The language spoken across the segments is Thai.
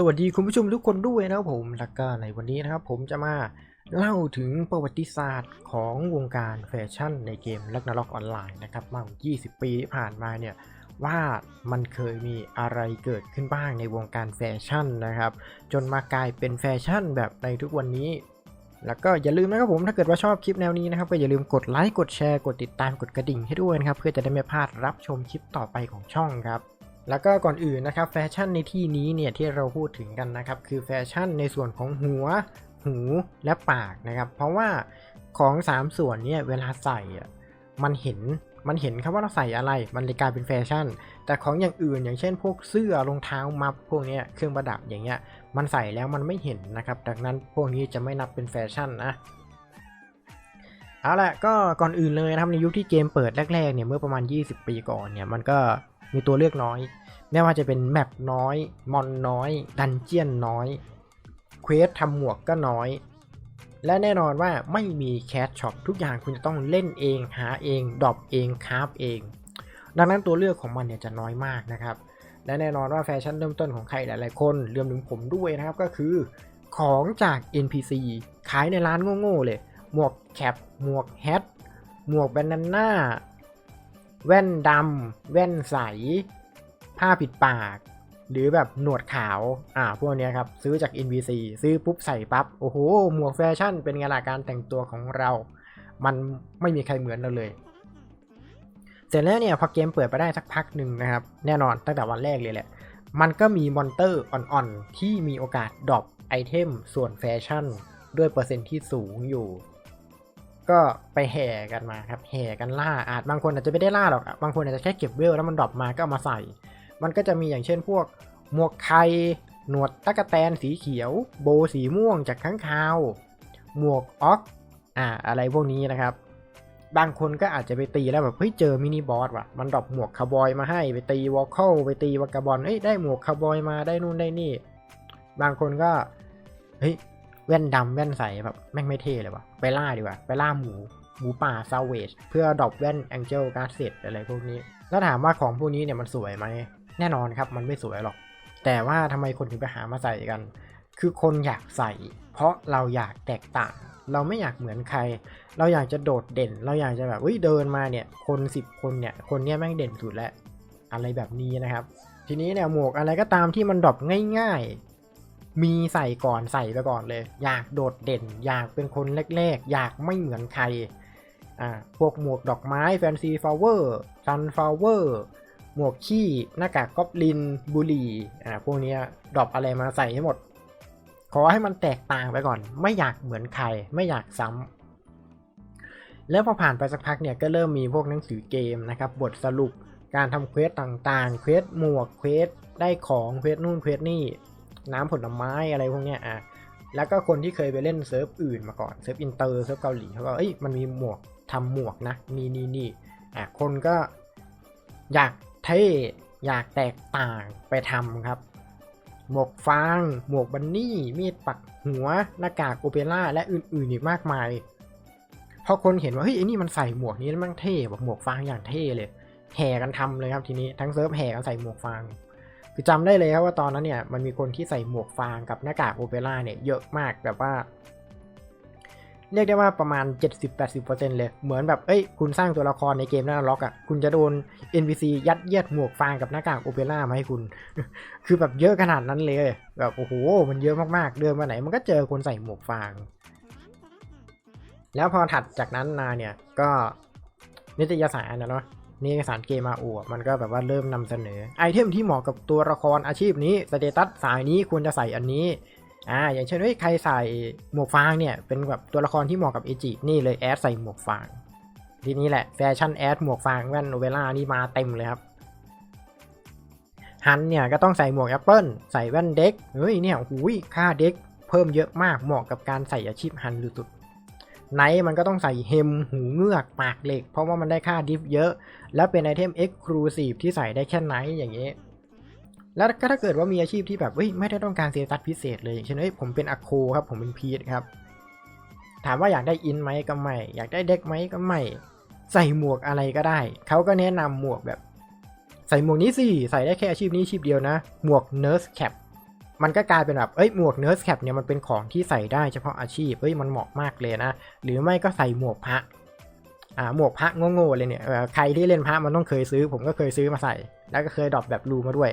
สวัสดีคุณผู้ชมทุกคนด้วยนะครับผมแล้วก็ในวันนี้นะครับผมจะมาเล่าถึงประวัติศาสตร์ของวงการแฟชั่นในเกม r a g n a r o k ออนไลน์นะครับมากกว่า20 ปีที่ผ่านมาเนี่ยว่ามันเคยมีอะไรเกิดขึ้นบ้างในวงการแฟชั่นนะครับ จนมากลายเป็นแฟชั่นแบบในทุกวันนี้ แล้วก็อย่าลืมนะครับผมถ้าเกิดว่าชอบคลิปแนวนี้นะครับ ก็อย่าลืมกดไลค์กดแชร์กดติดตามกดกระดิ่งให้ด้วยนะครับเพื่อจะได้ไม่พลาดรับชมคลิปต่อไปของช่องครับ แล้วก็ก่อนอื่นนะครับแฟชั่นในที่นี้เนี่ยที่เราพูดถึงกันนะครับคือแฟชั่นในส่วนของหัว หูและปากนะครับ เพราะว่าของ 3 ส่วนเนี่ยเวลาใส่อะมันเห็นมันเห็นครับว่าเราใส่อะไร มันเลยกลายเป็นแฟชั่น แต่ของอย่างอื่นอย่างเช่น พวกเสื้อรองเท้ามัฟพวกนี้เครื่องประดับอย่างเงี้ยมันใส่แล้วมันไม่เห็นนะครับ ดังนั้นพวกนี้จะไม่นับเป็นแฟชั่นนะเอาละก็ก่อนอื่นเลยนะครับในยุคที่เกมเปิดแรกๆเนี่ยเมื่อประมาณ 20 ปีก่อนเนี่ยมันก็ มีตัวเลือกน้อย ไม่ว่าจะเป็นแมปน้อย มอนน้อย ดันเจียนน้อย เควสทำหมวกก็น้อย และแน่นอนว่าไม่มีแคชช็อปทุกอย่างคุณจะต้องเล่นเอง หาเองดรอปเองคราฟเอง ดังนั้นตัวเลือกของมันเนี่ยจะน้อยมากนะครับ และแน่นอนว่าแฟชั่นเริ่มต้นของใครหลายๆคนรวมถึงผมด้วยนะครับก็คือ ของจาก NPC ขายในร้านโง่ๆเลย หมวกแคปหมวกแฮทหมวกแบนนาน่า แว่นดำแว่นใส ผ้าปิดปาก หรือแบบหนวดขาว อ่า พวกนี้ครับ ซื้อจาก NPC ซื้อปุ๊บใส่ปับ๊บ โอ้โห หมวกแฟชั่นเป็นไงล่ะการแต่งตัวของเรา มันไม่มีใครเหมือนเราเลย เสร็จแล้วเนี่ย พอเกมเปิดไปได้สักพักหนึ่งนะครับ แน่นอนตั้งแต่วันแรกเลยแหละ มันก็มีมอนเตอร์อ่อนๆ ที่มีโอกาสดรอปไอเทมส่วนแฟชั่น ด้วยเปอร์เซ็นต์ที่สูงอยู่ ก็ไปแห่กันมาครับแห่กันล่าอาจบางคนอาจจะไม่ได้ล่าหรอกบางคนอาจจะแค่เก็บเวลแล้วมันดรอปมาก็เอามาใส่ มันก็จะมีอย่างเช่นพวกหมวกไข่หนวดตะกะแตนสีเขียว โบสีม่วงจากข้างคาว หมวกออกอ่าอะไรพวกนี้นะครับ บางคนก็อาจจะไปตีแล้วแบบเฮ้ยเจอมินิบอสว่ะมันดรอปหมวกคาวบอยมาให้ไปตีวอลเคิลไปตีวากาบอลเอ้ยได้หมวกคาวบอยมาได้นู่นได้นี่ บางคนก็เฮ้ย แว่นดำแว่นใสแบบแม่งไม่เท่เลยว่ะ ไปล่าดีกว่า ไปล่าหมู หมูป่าซาเวจเพื่อดรอปแว่นแองเจิลการ์เซตอะไรพวกนี้ แล้วถามว่าของพวกนี้เนี่ยมันสวยไหม แน่นอนครับมันไม่สวยหรอก แต่ว่าทำไมคนถึงไปหามาใส่กัน คือคนอยากใส่ เพราะเราอยากแตกต่าง เราไม่อยากเหมือนใคร เราอยากจะโดดเด่น เราอยากจะแบบวิเดินมาเนี่ย คนสิบคนเนี่ย คนเนี้ยแม่งเด่นสุดแล้ว อะไรแบบนี้นะครับ ทีนี้เนี่ยหมวกอะไรก็ตามที่มันดรอปง่าย มีใส่ก่อนใส่ไปก่อนเลย อยากโดดเด่น อยากเป็นคนแรกๆ อยากไม่เหมือนใครอ่าพวกหมวกดอกไม้แฟนซีฟลาวเวอร์ซันฟลาวเวอร์หมวกขี้หน้ากากก๊อบลินบุหรี่อ่าพวกนี้ดรอปอะไรมาใส่ให้หมด ขอให้มันแตกต่างไปก่อน ไม่อยากเหมือนใคร ไม่อยากซ้ำแล้วพอผ่านไปสักพักเนี่ยก็เริ่มมีพวกหนังสือเกมนะครับบทสรุปการทำเควสต่างๆ เควสหมวก เควสได้ของ เควสนู่น เควสนี่ น้ำผลไม้อะไรพวกเนี้ยอะแล้วก็คนที่เคยไปเล่นเซิร์ฟอื่นมาก่อนเซิร์ฟอินเตอร์เซิร์ฟเกาหลีเขาก็เอ้ยมันมีหมวกทำหมวกนะนี่นี่นี่อะคนก็อยากเท่อยากแตกต่างไปทำครับ หมวกฟาง หมวกบันนี่ มีดปักหัว หน้ากากโอเปร่าและอื่นๆอีกมากมายพอคนเห็นว่าเฮ้ยไอ้นี่มันใส่หมวกนี้แล้วมันเท่แบบหมวกฟางอย่างเท่เลย แห่กันทำเลยครับทีนี้ทั้งเซิร์ฟแห่กันใส่หมวกฟาง คือจำได้เลยครับว่าตอนนั้นเนี่ยมันมีคนที่ใส่หมวกฟางกับหน้ากากโอเปร่าเนี่ยเยอะมากแบบว่า เรียกได้ว่าประมาณ 70-80%เลย เหมือนแบบเอ้ยคุณสร้างตัวละครในเกมหน้าล็อกอะ่ะคุณจะโดน NPC ยัดเยียดหมวกฟางกับหน้ากากโอเปร่ามาให้คุณ คือแบบเยอะขนาดนั้นเลยแบบโอ้โหมันเยอะมากๆเดินมาไหน มันก็เจอคนใส่หมวกฟาง แล้วพอถัดจากนั้นมาเนี่ยก็นิตยสารนะเนาะ นิตยสารเกมมาอูมันก็แบบว่าเริ่มนำเสนอ ไอเทมที่เหมาะกับตัวละครอาชีพนี้สเตตัสสายนี้ควรจะใส่อันนี้อ่าอย่างเช่นเฮ้ยใครใส่หมวกฟางเนี่ยเป็นแบบตัวละครที่เหมาะกับเอจินี่เลยแอดใส่หมวกฟาง ทีนี้แหละแฟชั่นแอดหมวกฟางแว่นโอเวล่านี่มาเต็มเลยครับฮันเนี่ยก็ต้องใส่หมวกแอปเปิลใส่แว่นเด็กเฮ้ยเนี่ยหูยค่าเด็กเพิ่มเยอะมากเหมาะกับการใส่อาชีพฮันสุด ไนท์มันก็ต้องใส่เฮมหูเงือกปากเหล็ก เพราะว่ามันได้ค่าดิฟเยอะ และเป็นไอเทมเอ็กซ์คลูซีฟที่ใส่ได้แค่ไนท์อย่างเงี้ยแล้วก็ถ้าเกิดว่ามีอาชีพที่แบบเฮ้ยไม่ได้ต้องการเซตัสพิเศษเลยอย่างเช่นเฮ้ยผมเป็นอะโคครับผมเป็นพีทครับ ถามว่าอยากได้อินไหมก็ไม่ อยากได้เด็กไหมก็ไม่ ใส่หมวกอะไรก็ได้ เขาก็แนะนำหมวกแบบ ใส่หมวกนี้สิ ใส่ได้แค่อาชีพนี้อาชีพเดียวนะ หมวกเนิร์สแคป มันก็กลายเป็นแบบ เอ้ย หมวกเนิร์สแคปเนี่ยมันเป็นของที่ใส่ได้เฉพาะอาชีพ เอ้ย มันเหมาะมากเลยนะ หรือไม่ก็ใส่หมวกพระ อ่า หมวกพระโง่ๆเลยเนี่ย ใครที่เล่นพระมันต้องเคยซื้อ ผมก็เคยซื้อมาใส่ แล้วก็เคยดรอปแบบรูมาด้วย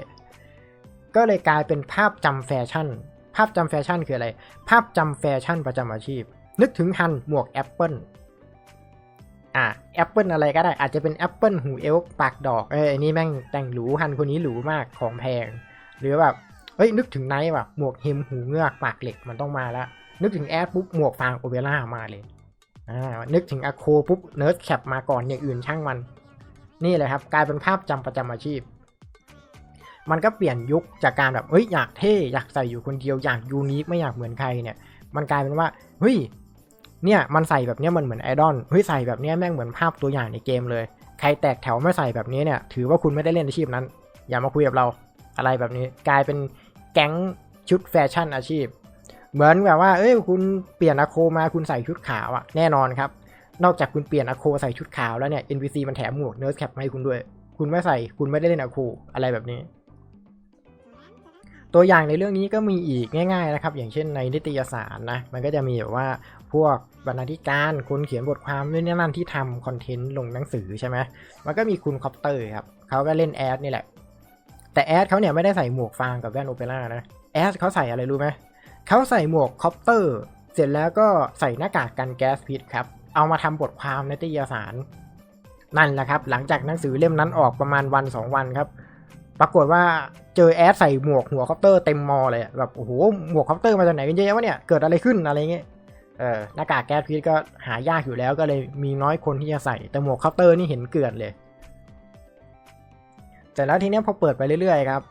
ก็เลยกลายเป็นภาพจำแฟชั่น ภาพจำแฟชั่นคืออะไร ภาพจำแฟชั่นประจำอาชีพ นึกถึงฮันหมวกแอปเปิลอ่าแอปเปิลอะไรก็ได้ อาจจะเป็นแอปเปิลหูเอลปากดอก เอออันนี้แม่งแต่งหรูฮันคนนี้หรูมาก ของแพง หรือแบบ เฮ้ยนึกถึงไนท์แบบหมวกเฮมหูเงือกปากเหล็กมันต้องมาแล้วนึกถึงแอดปุ๊บหมวกฟางโอเปร่ามาเลยอ่านึกถึงอะโคปุ๊บเนิร์ดแคปมาก่อนอย่างอื่นช่างมัน นี่เลยครับกลายเป็นภาพจำประจำอาชีพ มันก็เปลี่ยนยุคจากการแบบเฮ้ยอยากเท่อยากใส่อยู่คนเดียวอยากยูนิคไม่อยากเหมือนใครเนี่ย มันกลายเป็นว่าเฮ้ยเนี่ยมันใส่แบบเนี้ยมันเหมือนไอดอลเฮ้ยใส่แบบเนี้ยแม่งเหมือนภาพตัวอย่างในเกมเลย ใครแตกแถวไม่ใส่แบบนี้เนี่ย ถือว่าคุณไม่ได้เล่นอาชีพนั้น อย่ามาคุยกับเราอะไรแบบนี้ กลายเป็น แก๊งชุดแฟชั่นอาชีพ เหมือนแบบว่า เอ้ยคุณเปลี่ยนอะโคมาคุณใส่ชุดขาวอะแน่นอนครับ นอกจากคุณเปลี่ยนอะโคใส่ชุดขาวแล้วเนี่ย NPC มันแถมหมวกเนิร์สแคปให้คุณด้วย คุณไม่ใส่คุณไม่ได้เล่นอะโคอะไรแบบนี้ ตัวอย่างในเรื่องนี้ก็มีอีกง่ายๆนะครับ อย่างเช่นในนิตยสารนะ มันก็จะมีแบบว่าพวกบรรณาธิการคนเขียนบทความนู่นนี่นั่นที่ทำคอนเทนต์ลงหนังสือใช่ไหมมันก็มีคุณคอปเตอร์ครับเขาก็เล่นแอดนี่แหละ แต่แอดเขาเนี่ยไม่ได้ใส่หมวกฟางกับแว่นโอเปร่านะแอดเขาใส่อะไรรู้ไหมเขาใส่หมวกคอปเตอร์ เสร็จแล้วก็ใส่หน้ากากกันแก๊สพิษครับ เอามาทำบทความในนิตยสาร นั่นแหละครับ หลังจากหนังสือเล่มนั้นออกประมาณวัน 2 วันครับ ปรากฏว่าเจอแอดใส่หมวกหัวคอปเตอร์เต็มมอเลยแบบโอ้โหหมวกคอปเตอร์มาจากไหนกันเยอะวะเนี่ยเกิดอะไรขึ้นอะไรเงี้ยเออหน้ากากแก๊สพิษก็หายากอยู่แล้วก็เลยมีน้อยคนที่จะใส่แต่หมวกคอปเตอร์นี่เห็นเกลื่อนเลย แต่แล้วทีเนี้ยพอเปิดไปเรื่อยๆครับ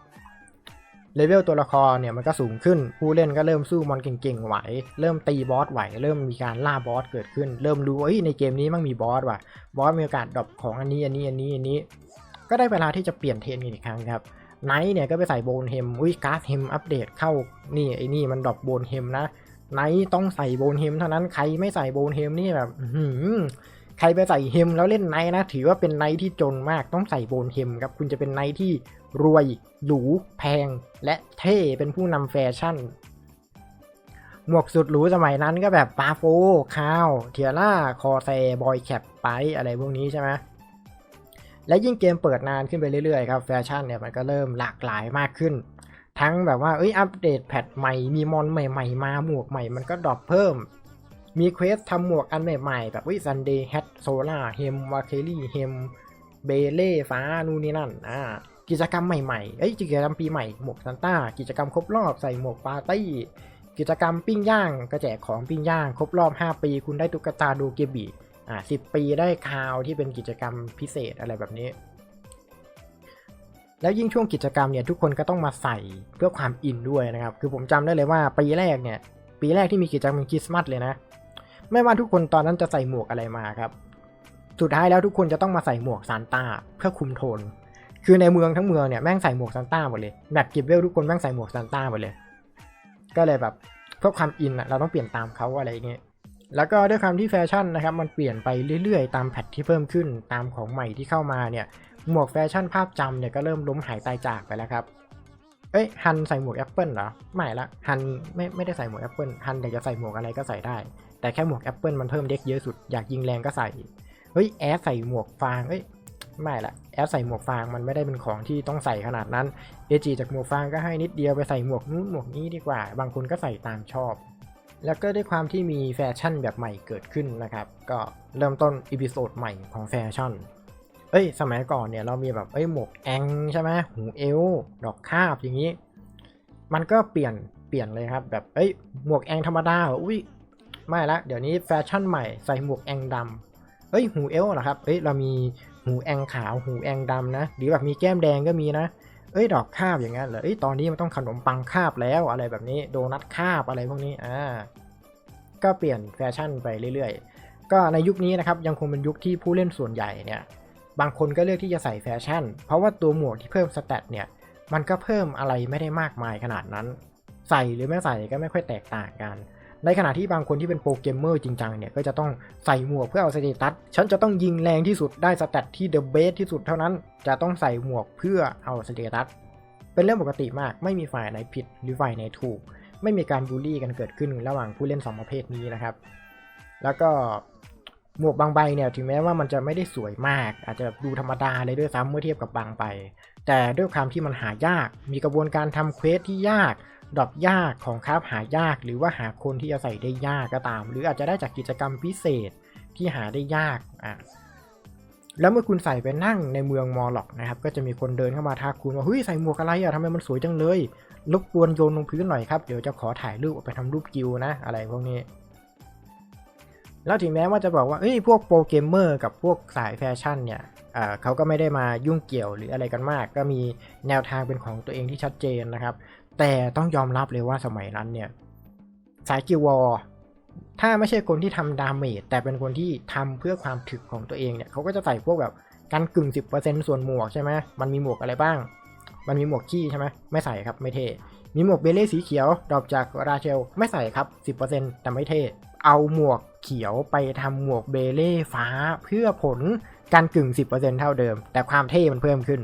เลเวลตัวละครเนี่ยมันก็สูงขึ้น ผู้เล่นก็เริ่มสู้มอนเก่งๆไหว เริ่มตีบอสไหว เริ่มมีการล่าบอสเกิดขึ้น เริ่มรู้ว่าเฮ้ยในเกมนี้มันมีบอสว่ะ บอสมีโอกาสดรอปของอันนี้อันนี้อันนี้อันนี้ ก็ได้เวลาที่จะเปลี่ยนเทนกันอีกครั้งครับไนท์เนี่ยก็ไปใส่โบนเฮมอุ้ยการ์ดเฮมอัปเดตเข้า นี่ไอ้นี่มันดรอปโบนเฮมนะไนท์ต้องใส่โบนเฮมเท่านั้น ใครไม่ใส่โบนเฮมนี่แบบหื ใครไปใส่เฮมแล้วเล่นไนท์นะ ถือว่าเป็นไนท์ที่จนมากต้องใส่โบนเฮมครับ คุณจะเป็นไนท์ที่รวย หรู แพง และเท่เป็นผู้นำแฟชั่น หมวกสุดหรูสมัยนั้นก็แบบปาโฟคาว เทียร่า คอแซบอยแคปไปอะไรพวกนี้ใช่ไหมและยิ่งเกมเปิดนานขึ้นไปเรื่อยๆครับแฟชั่นเนี่ยมันก็เริ่มหลากหลายมากขึ้น ทั้งแบบว่าเอ้ยอัปเดตแพทใหม่มีมอนใหม่ ๆ มาหมวกใหม่ มันก็ดรอปเพิ่ม มีเควสทำหมวกอันใหม่ๆ แบบวิซันเดย์แฮทโซล่าเฮมวาเคลี่เฮมเบเล่ฟ้านู่นนี่นั่นอ่ากิจกรรมใหม่ๆ เอ้ยกิจกรรมปีใหม่หมวกซันต้า กิจกรรมครบรอบใส่หมวกปาร์ตี้ กิจกรรมปิ้งย่างก็แจกของปิ้งย่าง ครบรอบ 5 ปี คุณได้ตุ๊กตาดูเกบิอ่าสิปีได้คาวที่เป็นกิจกรรมพิเศษอะไรแบบนี้ แล้วยิ่งช่วงกิจกรรมเนี่ยทุกคนก็ต้องมาใส่เพื่อความอินด้วยนะครับ คือผมจำได้เลยว่าปีแรกเนี่ย ปีแรกที่มีกิจกรรมคริสต์มาสเลยนะ ไม่ว่าทุกคนตอนนั้นจะใส่หมวกอะไรมาครับ สุดท้ายแล้วทุกคนจะต้องมาใส่หมวกซานต้าเพื่อคุมโทน คือในเมืองทั้งเมืองเนี่ยแม่งใส่หมวกซานต้าหมดเลยแบบกิบเวลทุกคนแม่งใส่หมวกซานต้าหมดเลย ก็เลยแบบเพื่อความอินอะเราต้องเปลี่ยนตามเขาอะไรอย่างเงี้ยแล้วก็ด้วยความที่แฟชั่นนะครับมันเปลี่ยนไปเรื่อยๆ ตามแพทที่เพิ่มขึ้นตามของใหม่ที่เข้ามาเนี่ยหมวกแฟชั่นภาพจำเนี่ยก็เริ่มล้มหายตายจากไปแล้วครับเอ้ยฮันใส่หมวกแอปเปิลเหรอ ไม่ละฮันไม่ไม่ได้ใส่หมวกแอปเปิลฮันอยากจะใส่หมวกอะไรก็ใส่ได้ แต่แค่หมวกแอปเปิลมันเพิ่มเด็กเยอะสุด อยากยิงแรงก็ใส่ เฮ้ยแอดใส่หมวกฟางเอ้ยไม่ละแอดใส่หมวกฟางมันไม่ได้เป็นของที่ต้องใส่ขนาดนั้นเอจีจากหมวกฟางก็ให้นิดเดียวไปใส่หมวกนู้นหมวกนี้ดีกว่า บางคนก็ใส่ตามชอบ แล้วก็ด้วยความที่มีแฟชั่นแบบใหม่เกิดขึ้นนะครับ ก็เริ่มต้นอีพิโซดใหม่ของแฟชั่นเอ้ยสมัยก่อนเนี่ยเรามีแบบเอ้ยหมวกแองใช่ไหมหูเอวดอกคาบอย่างนี้ มันก็เปลี่ยนเปลี่ยนเลยครับแบบเอ้ยหมวกแองธรรมดาเหรออุ้ย ไม่ละ เดี๋ยวนี้แฟชั่นใหม่ใส่หมวกแองดำเอ้ยหูเอวเหรอครับเอ้ยเรามีหูแองขาวหูแองดำนะหรือแบบมีแก้มแดงก็มีนะเอ้ยดอกคาบอย่างเงี้ยเหรอเอ้ยตอนนี้มันต้องขนมปังคาบแล้วอะไรแบบนี้โดนัทคาบอะไรพวกนี้อ่าก็เปลี่ยนแฟชั่นไปเรื่อยๆ ก็ในยุคนี้นะครับยังคงเป็นยุคที่ผู้เล่นส่วนใหญ่เนี่ยบางคนก็เลือกที่จะใส่แฟชั่น เพราะว่าตัวหมวกที่เพิ่มสเตตเนี่ยมันก็เพิ่มอะไรไม่ได้มากมายขนาดนั้น ใส่หรือไม่ใส่ก็ไม่ค่อยแตกต่างกัน ในขณะที่บางคนที่เป็นโปรเกมเมอร์จริงจังเนี่ยก็จะต้องใส่หมวกเพื่อเอาสเตตัส ฉันจะต้องยิงแรงที่สุดได้สเตตที่เดอะเบสที่สุดเท่านั้น จะต้องใส่หมวกเพื่อเอาสเตตัส เป็นเรื่องปกติมาก ไม่มีฝ่ายไหนผิดหรือฝ่ายไหนถูก ไม่มีการบูลลี่กันเกิดขึ้นระหว่างผู้เล่นสองประเภทนี้นะครับ แล้วก็หมวกบางใบเนี่ยถึงแม้ว่ามันจะไม่ได้สวยมาก อาจจะดูธรรมดาเลยด้วยซ้ำเมื่อเทียบกับบางใบแต่ด้วยความที่มันหายาก มีกระบวนการทำเควสที่ยาก ดรอปยากของคราฟหายากหรือว่าหาคนที่จะใส่ได้ยากก็ตาม หรืออาจจะได้จากกิจกรรมพิเศษที่หาได้ยากอะแล้วเมื่อคุณใส่ไปนั่งในเมืองมอลล็อกนะครับ ก็จะมีคนเดินเข้ามาทักคุณว่าเฮ้ยใส่หมวกอะไรอะทำไมมันสวยจังเลยรบกวนโยนลงพื้นหน่อยครับ เดี๋ยวจะขอถ่ายรูปเอาไปทำรูปกิวนะ อะไรพวกนี้ แล้วถึงแม้ว่าจะบอกว่าเอ้ยพวกโปรเกมเมอร์กับพวกสายแฟชั่นเนี่ยอ่าเขาก็ไม่ได้มายุ่งเกี่ยวหรืออะไรกันมาก ก็มีแนวทางเป็นของตัวเองที่ชัดเจนนะครับ แต่ต้องยอมรับเลยว่าสมัยนั้นเนี่ย สายกิววอร์ถ้าไม่ใช่คนที่ทำดาเมจแต่เป็นคนที่ทำเพื่อความถึกของตัวเองเนี่ยเขาก็จะใส่พวกแบบกันกึ่ง 10%ส่วนหมวกใช่ไหมมันมีหมวกอะไรบ้าง มันมีหมวกขี้ใช่ไหมไม่ใส่ครับไม่เท่มีหมวกเบเล่สีเขียวดรอปจากราเชลไม่ใส่ครับ 10%แต่ไม่เท่เอาหมวกเขียวไปทำหมวกเบเล่ฟ้าเพื่อผลการกึ่ง 10%เท่าเดิม แต่ความเท่มันเพิ่มขึ้น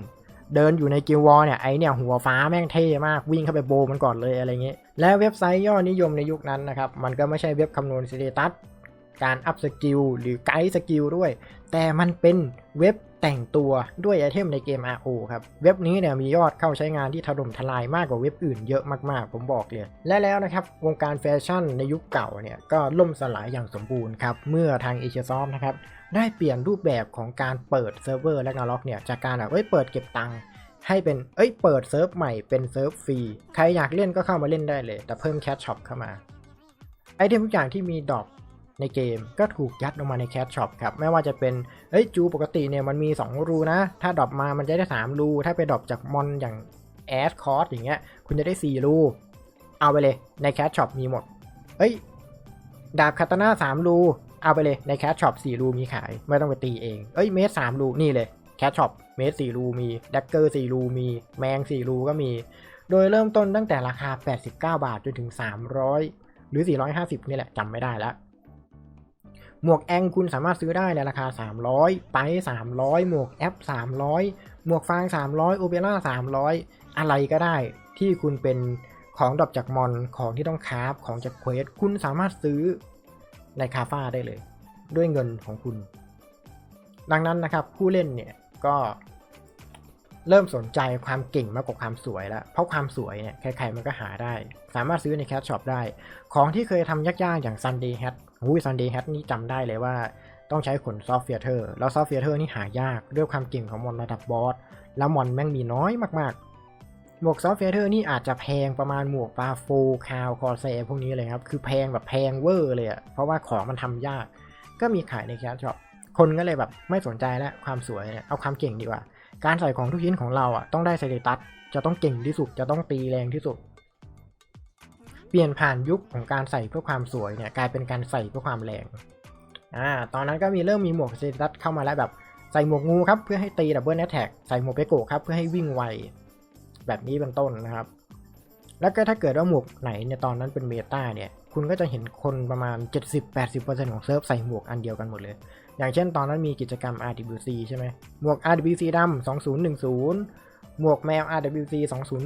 เดินอยู่ในกิลวอลเนี่ยไอเนี่ยหัวฟ้าแม่งเท่มากวิ่งเข้าไปโบมันก่อนเลยอะไรเงี้ยและเว็บไซต์ยอดนิยมในยุคนั้นนะครับมันก็ไม่ใช่เว็บคำนวณสเตตัส การอัพสกิลหรือไกด์สกิลด้วย แต่มันเป็นเว็บแต่งตัวด้วยไอเทมในเกม RO ครับ เว็บนี้เนี่ยมียอดเข้าใช้งานที่ถล่มทลายมากกว่าเว็บอื่นเยอะมากๆ ผมบอกเลย และแล้วนะครับ วงการแฟชั่นในยุคเก่าเนี่ยก็ล่มสลายอย่างสมบูรณ์ครับ เมื่อทางเอเชียซอฟนะครับ ได้เปลี่ยนรูปแบบของการเปิดเซิร์ฟเวอร์และนาล็อกเนี่ยจากการแบบเอ้ยเปิดเก็บตังค์ให้เป็น เอ้ย เปิดเซิร์ฟใหม่เป็นเซิร์ฟฟรี ใครอยากเล่นก็เข้ามาเล่นได้เลย แต่เพิ่มแคชช็อปเข้ามา ไอเทมทุกอย่างที่มีดอก ในเกมก็ถูกยัดลงมาในแคชช็อปครับ ไม่ว่าจะเป็นเอ้ยจูปกติเนี่ยมันมี 2 รูนะ ถ้าดรอปมามันจะได้ 3 รู ถ้าไปดรอปจากมอนอย่างแอดคอร์สอย่างเงี้ย คุณจะได้ 4 รู เอาไปเลยในแคชช็อปมีหมด เอ้ย ดาบคาตาน่า3 รู เอาไปเลยในแคชช็อป4รูมีขาย ไม่ต้องไปตีเอง เอ้ยเมตร3รูนี่เลยแคชช็อปเมตร4รูมีดักเกอร์4รูมีแมง4รูก็มี โดยเริ่มต้นตั้งแต่ราคา 89 บาทจนถึง 300 หรือ 450 นี่แหละจำไม่ได้แล้ว หมวกแองคุณสามารถซื้อได้ในราคา 300 ไป 300 หมวกแอป 300 หมวกฟาง 300 โอเปร่า 300 อะไรก็ได้ที่คุณเป็นของดรอปจากมอนของที่ต้องคราฟของจากเควสคุณสามารถซื้อในคาฟ้าได้เลย ด้วยเงินของคุณ ดังนั้นนะครับผู้เล่นเนี่ยก็เริ่มสนใจความเก่งมากกว่าความสวยแล้ว เพราะความสวยเนี่ยใครๆมันก็หาได้ สามารถซื้อในแคชช็อปได้ ของที่เคยทำยากๆอย่าง Sunday Hat หูย Sunday Hat นี่จำได้เลยว่าต้องใช้ขนซอฟเฟียเตอร์แล้วซอฟเฟียเตอร์นี่หายากด้วยความเก่งของมอนระดับบอสแล้วมอนแม่งมีน้อยมากๆ หมวกซอฟเฟียเตอร์นี่อาจจะแพงประมาณหมวกปลาโฟคาวคอร์เซพวกนี้เลยครับ คือแพงแบบแพงเวอร์เลยอะเพราะว่าของมันทำยาก ก็มีขายในแคชช็อปคนก็เลยแบบไม่สนใจแล้วความสวยเนี่ยเอาความเก่งดีกว่า การใส่ของทุกชิ้นของเราอะต้องได้สเตตัสจะต้องเก่งที่สุดจะต้องตีแรงที่สุด เปลี่ยนผ่านยุคของการใส่เพื่อความสวยเนี่ยกลายเป็นการใส่เพื่อความแรงอ่าตอนนั้นก็มีเริ่มมีหมวกเตตัสเข้ามาแล้วแบบใส่หมวกงูครับเพื่อให้ตีดับเบิลแอตแทกใส่หมวกเปโกะครับเพื่อให้วิ่งไวแบบนี้เป็นต้นนะครับ แล้วก็ถ้าเกิดว่าหมวกไหนเนี่ยตอนนั้นเป็นเมตาเนี่ยคุณก็จะเห็นคนประมาณ 70-80%ของเซิร์ฟใส่หมวกอันเดียวกันหมดเลย อย่างเช่นตอนนั้นมีกิจกรรม RWC ใช่ไหมหมวก RWC ดำ2010 หมวกแมว RWC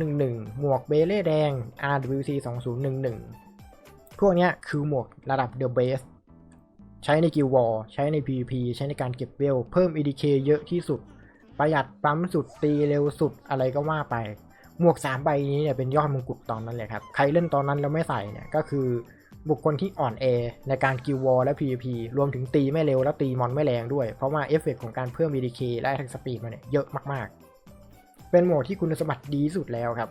2011 หมวกเบเล่แดง RWC 2011 พวกนี้คือหมวกระดับ The Base ใช้ในกิลวอลใช้ใน PVP ใช้ในการเก็บเวล เพิ่ม EDK เยอะที่สุด ประหยัดปั๊มสุดตีเร็วสุดอะไรก็ว่าไป หมวก 3 ใบนี้เนี่ยเป็นยอดมงกุฎตอนนั้นเลยครับ ใครเล่นตอนนั้นแล้วไม่ใส่เนี่ยก็คือบุคคลที่อ่อนแอในการกิลวอลและ PVP รวมถึงตีไม่เร็วและตีมอนไม่แรงด้วย เพราะว่าเอฟเฟกของการเพิ่ม EDK และทักสปีดมาเนี่ยเยอะมากๆ เป็นโหมดที่คุณสมบัติดีสุดแล้วครับ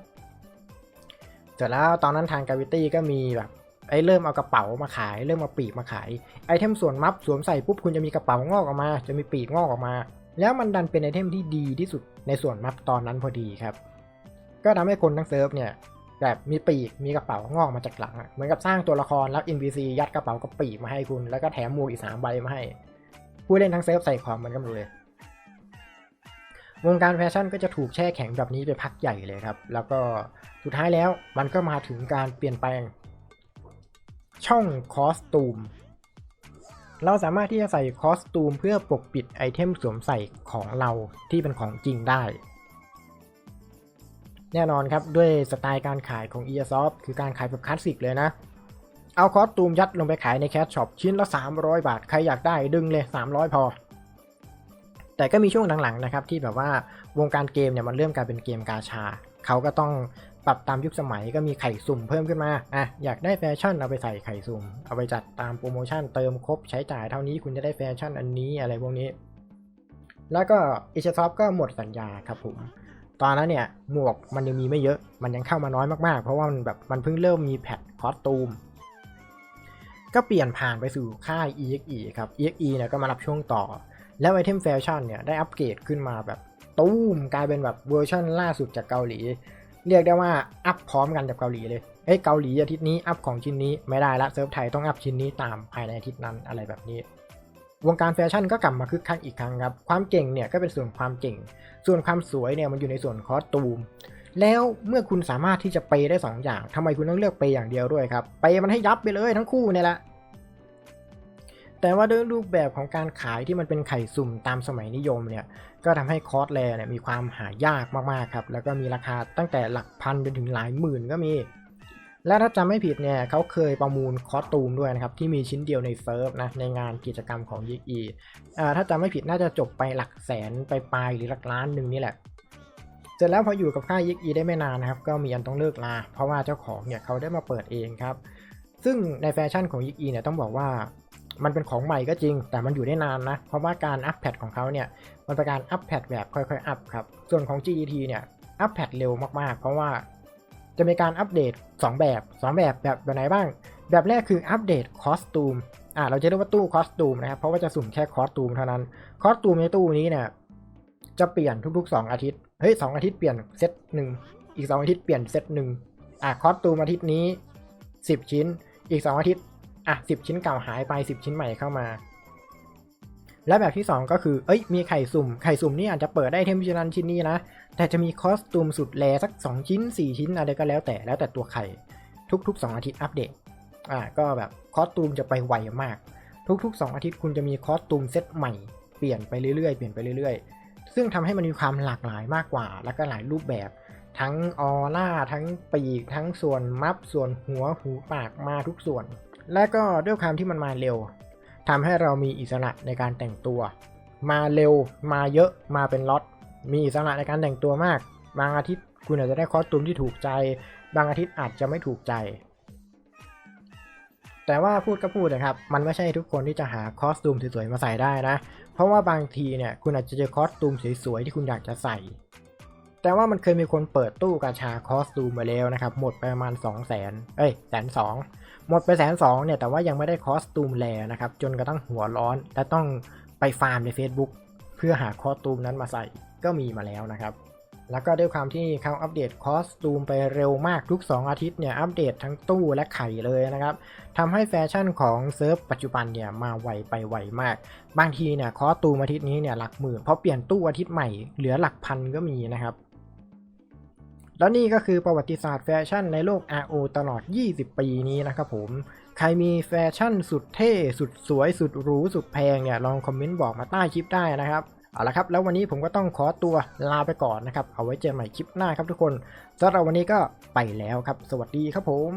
เสร็จแล้วตอนนั้นทางกาวิตี้ก็มีแบบไอ้เริ่มเอากระเป๋ามาขาย เริ่มเอาปีกมาขายไอเทมส่วนมัฟสวมใส่ปุ๊บคุณจะมีกระเป๋างอกออกมา จะมีปีกงอกออกมา แล้วมันดันเป็นไอเทมที่ดีที่สุดในส่วนมัฟตอนนั้นพอดีครับ ก็ทำให้คนทั้งเซิร์ฟเนี่ยแบบมีปีกมีกระเป๋างอกมาจากหลังเหมือนกับสร้างตัวละครแล้ว NPC ยัดกระเป๋ากับปีกมาให้คุณ แล้วก็แถมหมวกอีกสามใบมาให้ ผู้เล่นทั้งเซิร์ฟใส่ของเหมันกันหมดเลย วงการแฟชั่นก็จะถูกแช่แข็งแบบนี้ไปพักใหญ่เลยครับ แล้วก็สุดท้ายแล้วมันก็มาถึงการเปลี่ยนแปลง ช่องคอสตูม เราสามารถที่จะใส่คอสตูมเพื่อปกปิดไอเทมสวมใส่ของเราที่เป็นของจริงได้ แน่นอนครับด้วยสไตล์การขายของ e s o f t คือการขายแบบคลาสสิกเลยนะ เอาคอสตูมยัดลงไปขายในแคชช็อปชิ้นละ 300 บาท ใครอยากได้ดึงเลย 300 พอ แต่ก็มีช่วงหลังๆนะครับที่แบบว่าวงการเกมเนี่ยมันเริ่มกลายเป็นเกมกาชา เขาก็ต้องปรับตามยุคสมัยก็มีไข่สุ่มเพิ่มขึ้นมา อะอยากได้แฟชั่นเอาไปใส่ไข่สุ่ม เอาไปจัดตามโปรโมชั่นเติมครบใช้จ่ายเท่านี้คุณจะได้แฟชั่นอันนี้อะไรพวกนี้ แล้วก็อิชซอฟก็หมดสัญญาครับผม ตอนนั้นเนี่ยหมวกมันยังมีไม่เยอะ มันยังเข้ามาน้อยมากๆ เพราะว่ามันแบบมันเพิ่งเริ่มมีแพทคอสตูม ก็เปลี่ยนผ่านไปสู่ค่าย EXE ครับ EXE เนี่ยก็มารับช่วงต่อ แล้วไอเทมแฟชั่นเนี่ยได้อัปเกรดขึ้นมาแบบตูมกลายเป็นแบบเวอร์ชันล่าสุดจากเกาหลี เรียกได้ว่าอัพพร้อมกันจากเกาหลีเลยเฮ้ยเกาหลีอาทิตย์นี้อัพของชิ้นนี้ไม่ได้ละเซิร์ฟไทยต้องอัพชิ้นนี้ตามภายในอาทิตย์นั้นอะไรแบบนี้ วงการแฟชั่นก็กลับมาคึกคักอีกครั้งครับความเก่งเนี่ยก็เป็นส่วนความเก่ง ส่วนความสวยเนี่ยมันอยู่ในส่วนคอสตูมแล้วเมื่อคุณสามารถที่จะเปได้ 2 อย่างทำไมคุณต้องเลือกเปอย่างเดียวด้วยครับ เปมันให้ยับไปเลยทั้งคู่เนี่ยแหละ แต่ว่าด้วยรูปแบบของการขายที่มันเป็นไข่สุ่มตามสมัยนิยมเนี่ย ก็ทำให้คอสแลเนี่ยมีความหายากมากๆครับ แล้วก็มีราคาตั้งแต่หลักพันจนถึงหลายหมื่นก็มี และถ้าจำไม่ผิดเนี่ยเขาเคยประมูลคอสตูมด้วยนะครับ ที่มีชิ้นเดียวในเซิร์ฟนะในงานกิจกรรมของยิกีอ่าถ้าจำไม่ผิดน่าจะจบไปหลักแสนไปปลายหรือหลักล้านหนึ่งนี่แหละเสร็จแล้วพออยู่กับค่ายยิกีได้ไม่นานนะครับ ก็มีอันต้องเลิกลาเพราะว่าเจ้าของเนี่ยเขาได้มาเปิดเองครับ ซึ่งในแฟชั่นของยิกีเนี่ยต้องบอกว่า มันเป็นของใหม่ก็จริง แต่มันอยู่ได้นานนะ เพราะว่าการอัปแพดของเขาเนี่ย มันเป็นการอัปแพดแบบค่อยๆอัพครับ ส่วนของ GET เนี่ย อัปแพดเร็วมากๆ เพราะว่าจะมีการอัปเดต 2 แบบ 2 แบบแบบแบบไหนบ้าง แบบแรกคืออัปเดตคอสตูม อ่า เราจะเรียกว่าตู้คอสตูมนะครับ เพราะว่าจะสุ่มแค่คอสตูมเท่านั้น คอสตูมในตู้นี้เนี่ย จะเปลี่ยนทุกๆ 2 อาทิตย์ เฮ้ยสอาทิตย์เปลี่ยนเซตหนึ่ง อีก 2 อาทิตย์เปลี่ยนเซตหนึ่งอะคอสตูมอาทิตย์นี้ 10 ชิ้น อีก 2 อาทิตย์ อะ10ชิ้นเก่าหายไป10ชิ้นใหม่เข้ามา และแบบที่ 2 ก็คือ เอ้ย มีไข่สุ่ม ไข่สุ่มนี่อาจจะเปิดได้เทมชิ้นนั้นชิ้นนี้นะ แต่จะมีคอสตูมสุดแรสัก 2 ชิ้น 4 ชิ้นอะไรก็แล้วแต่ แล้วแต่ตัวไข่ ทุก ๆ 2 อาทิตย์อัปเดต อ่า ก็แบบคอสตูมจะไปไวมาก ทุก ๆ 2 อาทิตย์คุณจะมีคอสตูมเซตใหม่ เปลี่ยนไปเรื่อยๆ เปลี่ยนไปเรื่อยๆ ซึ่งทำให้มันมีความหลากหลายมากกว่า แล้วก็หลายรูปแบบ ทั้งออร่า ทั้งปีก ทั้งส่วนมัฟ ส่วนหัว หูปาก มาทุกส่วน และก็ด้วยความที่มันมาเร็วทำให้เรามีอิสระในการแต่งตัว มาเร็วมาเยอะมาเป็นล็อตมีอิสระในการแต่งตัวมาก บางอาทิตย์คุณอาจจะได้คอสตูมที่ถูกใจ บางอาทิตย์อาจจะไม่ถูกใจ แต่ว่าพูดก็พูดนะครับ มันไม่ใช่ทุกคนที่จะหาคอสตูมสวยๆมาใส่ได้นะ เพราะว่าบางทีเนี่ยคุณอาจจะเจอคอสตูมสวยๆที่คุณอยากจะใส่ แต่ว่ามันเคยมีคนเปิดตู้กาชาคอสตูมมาแล้วนะครับ หมดไปประมาณ 2 0 0 0 0 0เอ้ยแสนสอง หมดไปแสนสองเนี่ยแต่ว่ายังไม่ได้คอสตูมแลนะครับ จนกระทั่งหัวร้อน และต้องไปฟาร์มใน Facebook เพื่อหาคอสตูมนั้นมาใส่ก็มีมาแล้วนะครับ แล้วก็ด้วยความที่เขาอัปเดตคอสตูมไปเร็วมากทุก 2 อาทิตย์เนี่ยอัปเดตทั้งตู้และไข่เลยนะครับทำให้แฟชั่นของเซิร์ฟปัจจุบันเนี่ยมาไวไปไวมาก บางทีเนี่ยคอสตูมอาทิตย์นี้เนี่ยหลักหมื่นเพราะเปลี่ยนตู้อาทิตย์ใหม่เหลือหลักพันก็มีนะครับ แล้วนี่ก็คือประวัติศาสตร์แฟชั่นในโลก RO ตลอด 20 ปีนี้นะครับผม ใครมีแฟชั่นสุดเท่ สุดสวย สุดหรู สุดแพงเนี่ย ลองคอมเมนต์บอกมาใต้คลิปได้นะครับ เอาละครับ แล้ววันนี้ผมก็ต้องขอตัวลาไปก่อนนะครับ เอาไว้เจอใหม่คลิปหน้าครับทุกคนสำหรับวันนี้ก็ไปแล้วครับ สวัสดีครับผม